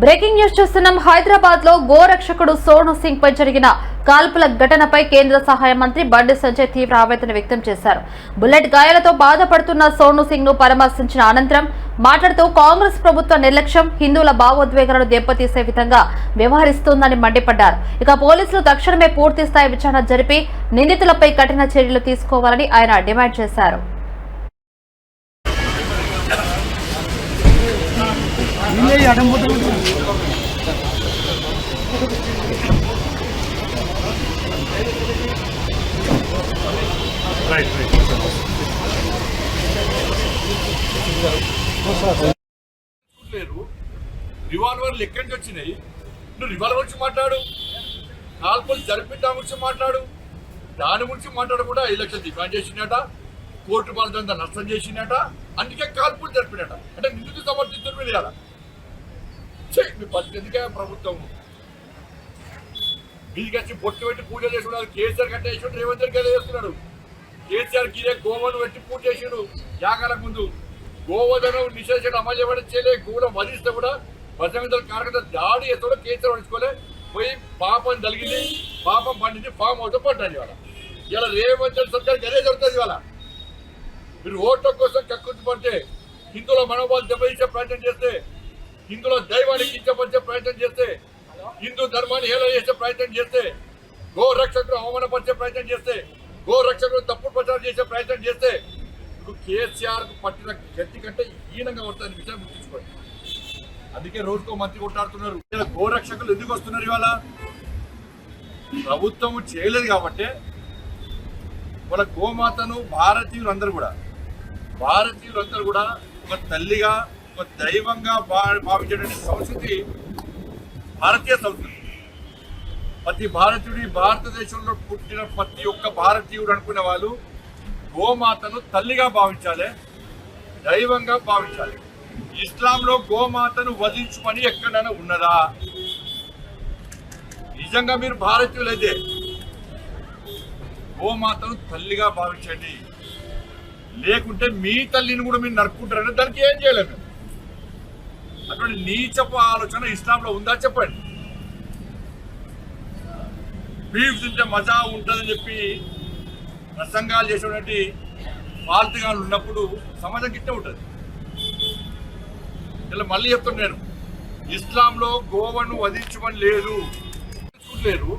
Breaking news చూస్తున్నాం. హైదరాబాద్లో గోరక్షకుడు సోను సింగ్ పై జరిగిన కాల్పుల ఘటనపై కేంద్ర సహాయ మంత్రి బండి సంజయ్ తీవ్ర ఆవేదన వ్యక్తం చేశారు. బుల్లెట్ గాయాలతో బాధపడుతున్న సోను సింగ్ను పరామర్శించిన అనంతరం మాట్లాడుతూ కాంగ్రెస్ ప్రభుత్వ నిర్లక్ష్యం హిందువుల భావోద్వేగాలను దెబ్బతీసే విధంగా వ్యవహరిస్తోందని మండిపడ్డారు. ఇక పోలీసులు తక్షణమే పూర్తిస్థాయి విచారణ జరిపి నిందితులపై కఠిన చర్యలు తీసుకోవాలని ఆయన డిమాండ్ చేశారు. రివాల్వర్లు ఎక్కడి నుంచి వచ్చినాయి? నువ్వు రివాల్వర్ గురించి మాట్లాడు. కాల్పులు జరిపి దాని గురించి మాట్లాడు. దాని గురించి మాట్లాడు కూడా ఐదు లక్షలు డిమాండ్ చేసినట కోర్టు వాళ్ళంతా నష్టం చేసినట అందుకే కాల్పులు జరిపినట. అంటే నిందితు సమర్థించడం మీద మీ పరిస్థితి ప్రభుత్వం. మీదికి వచ్చి బొట్టు పెట్టి పూజ చేసుకున్నారు. కేసీఆర్ కంటే వేసుకుంటే రేవంత్ రెడ్డి గారు చేస్తున్నాడు. కేసీఆర్ గిరే గోవను పెట్టి పూజ చేసాడు. యాగాల ముందు గోవధనం నిషేధం అమలు చేయడం చేయలే. గోవుల వధిస్తే కూడా భజంగల కార్యకర్త దాడి ఎత్తడం కేసీఆర్ పడుచుకోలే పోయి పాపం జరిగింది పాపం పండింది. పాపం అవుతూ పడ్డాడు ఇవాళ. ఇలా రేవంత్ రెడ్డి సర్కార్ గదే జరుగుతుంది ఇవాళ. మీరు ఓట్ల కోసం కక్కుర్తి పడితే హిందువుల మనోభావాలు దెబ్బతీసే ప్రయత్నం చేస్తే హిందువుల దైవాన్ని కించపరిచే ప్రయత్నం చేస్తే హిందూ ధర్మాన్ని హేళన చేసే ప్రయత్నం చేస్తే గో రక్షకులు అవమానపరిచే ప్రయత్నం చేస్తే గో రక్షకులు తప్పుడు ప్రచారం చేసే ప్రయత్నం చేస్తే ఇప్పుడు కేసీఆర్కు పట్టిన గట్టి కంటే హీనంగా వస్తుంది విషయం గుర్తించుకోండి. అందుకే రోజుకో మంత్రి కొట్టాడుతున్నారు గో రక్షకులు ఎందుకు వస్తున్నారు ఇవాళ? ప్రభుత్వం చేయలేదు కాబట్టి వాళ్ళ గోమాతను భారతీయులు అందరూ కూడా భారతీయులందరూ కూడా ఒక తల్లిగా ఒక దైవంగా భావించేటువంటి సంస్కృతి భారతీయ సంస్కృతి. ప్రతి భారతీయుడి భారతదేశంలో పుట్టిన ప్రతి ఒక్క భారతీయుడు అనుకునే వాళ్ళు గోమాతను తల్లిగా భావించాలి దైవంగా భావించాలి. ఇస్లాంలో గోమాతను వధించుమని ఎక్కడైనా ఉన్నదా? నిజంగా మీరు భారతీయులైతే గోమాతను తల్లిగా భావించండి. లేకుంటే మీ తల్లిని కూడా మీరు నరుక్కుంటారంటే దానికి ఏం చేయలేము. అటువంటి నీచపు ఆలోచన ఇస్లాంలో ఉందా చెప్పండి. బీఫ్ తింటే మజా ఉంటుందని చెప్పి ప్రసంగాలు చేసేటువంటి పాల్తిగాలు ఉన్నప్పుడు సమాజం గిట్టే ఉంటుంది. ఇలా మళ్ళీ చెప్తున్నాను ఇస్లాంలో గోవను వధించమని లేదు. లేరు